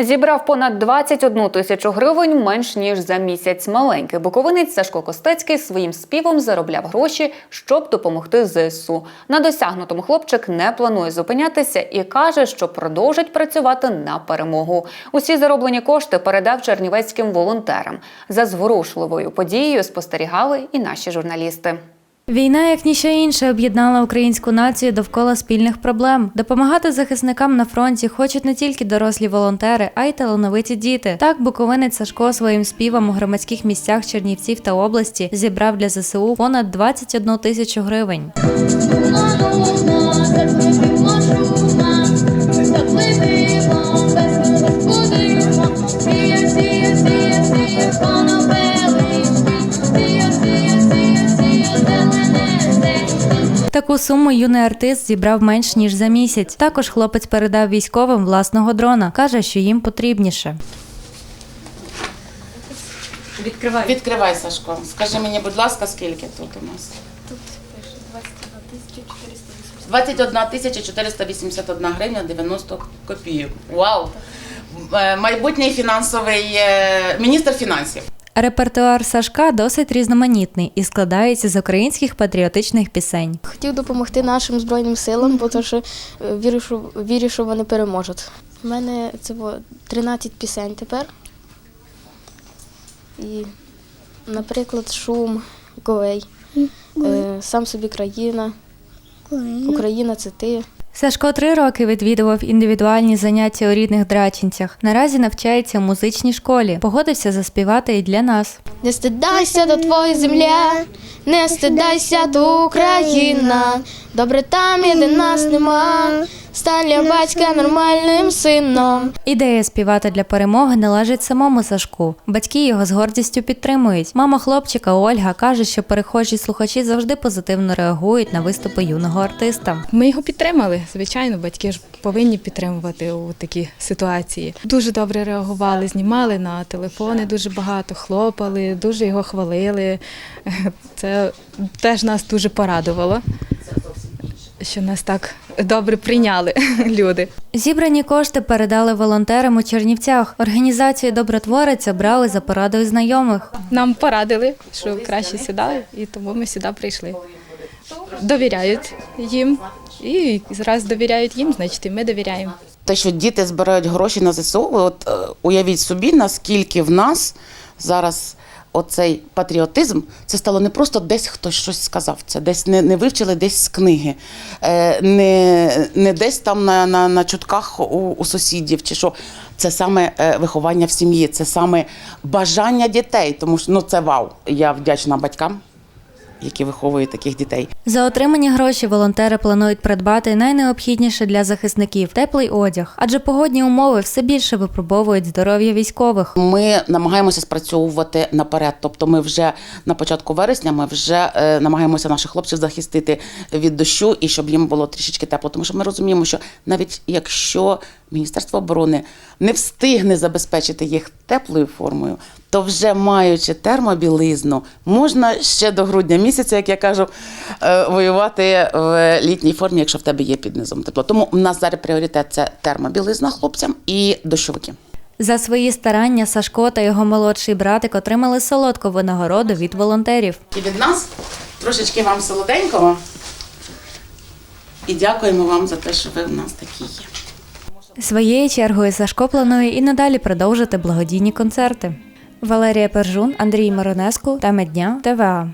Зібрав понад 21 тисячу гривень менш ніж за місяць. Маленький буковинець Сашко Костецький своїм співом заробляв гроші, щоб допомогти ЗСУ. На досягнутому хлопчик не планує зупинятися і каже, що продовжить працювати на перемогу. Усі зароблені кошти передав чернівецьким волонтерам. За зворушливою подією спостерігали і наші журналісти. Війна, як ніщо інше, об'єднала українську націю довкола спільних проблем. Допомагати захисникам на фронті хочуть не тільки дорослі волонтери, а й талановиті діти. Так, буковинець Сашко своїм співом у громадських місцях Чернівців та області зібрав для ЗСУ понад 21 тисячу гривень. Таку суму юний артист зібрав менш ніж за місяць. Також хлопець передав військовим власного дрона. каже, що їм потрібніше. Відкривай, Сашко. Скажи мені, будь ласка, скільки тут у нас? Тут пише 21 тисяча 481 гривня 90 копійок. Вау! Е, Майбутній фінансовий е, міністр фінансів. Репертуар Сашка досить різноманітний і складається з українських патріотичних пісень. Хотів допомогти нашим збройним силам, бо то, що е, вірю, що вірю, що вони переможуть. У мене це було 13 пісень тепер. І, наприклад, шум, говей, е, сам собі країна, Україна це ти. Сашко три роки відвідував індивідуальні заняття у рідних Драчинцях. Наразі навчається у музичній школі. Погодився заспівати і для нас. Не стидайся до твоя земля, не стидайся до Україна. Добре там, є, де нас нема. Стань для батька нормальним сином. Ідея співати для перемоги належить самому Сашку. Батьки його з гордістю підтримують. Мама хлопчика Ольга каже, що перехожі слухачі завжди позитивно реагують на виступи юного артиста. Ми його підтримали. Звичайно, батьки ж повинні підтримувати у такі ситуації. Дуже добре реагували, знімали на телефони дуже багато, хлопали, дуже його хвалили. Це теж нас дуже порадувало, що нас так добре прийняли люди. Зібрані кошти передали волонтерам у Чернівцях. Організацію Добротворець обрали за порадою знайомих. Нам порадили, що краще сюди, і тому ми сюди прийшли. Довіряють їм, і раз довіряють їм, значить і ми довіряємо. Те, що діти збирають гроші на ЗСУ, от е, уявіть собі, наскільки в нас зараз оцей патріотизм, це стало не просто десь хтось щось сказав, це десь не, не вивчили десь з книги, е, не, не десь там на, на, на чутках у, у сусідів, чи що. Це саме е, виховання в сім'ї, це саме бажання дітей, тому що ну це вау. Я вдячна батькам, які виховують таких дітей. За отримані гроші волонтери планують придбати найнеобхідніше для захисників теплий одяг, адже погодні умови все більше випробовують здоров'я військових. Ми намагаємося спрацьовувати наперед. Тобто, ми вже на початку вересня ми вже е, намагаємося наших хлопців захистити від дощу і щоб їм було трішечки тепло. Тому що ми розуміємо, що навіть якщо Міністерство оборони не встигне забезпечити їх теплою формою, то вже маючи термобілизну, можна ще до грудня місяця, як я кажу, е, воювати в літній формі, якщо в тебе є під низом тепло. Тому в нас зараз пріоритет це термобілизна хлопцям і дощовики. За свої старання Сашко та його молодший братик отримали солодку винагороду від волонтерів. І від нас трошечки вам солоденького. І дякуємо вам за те, що ви в нас такі є. Своєю чергою Сашко планує і надалі продовжити благодійні концерти. Валерія Пержун, Андрій Маронеску, та дня ТВА.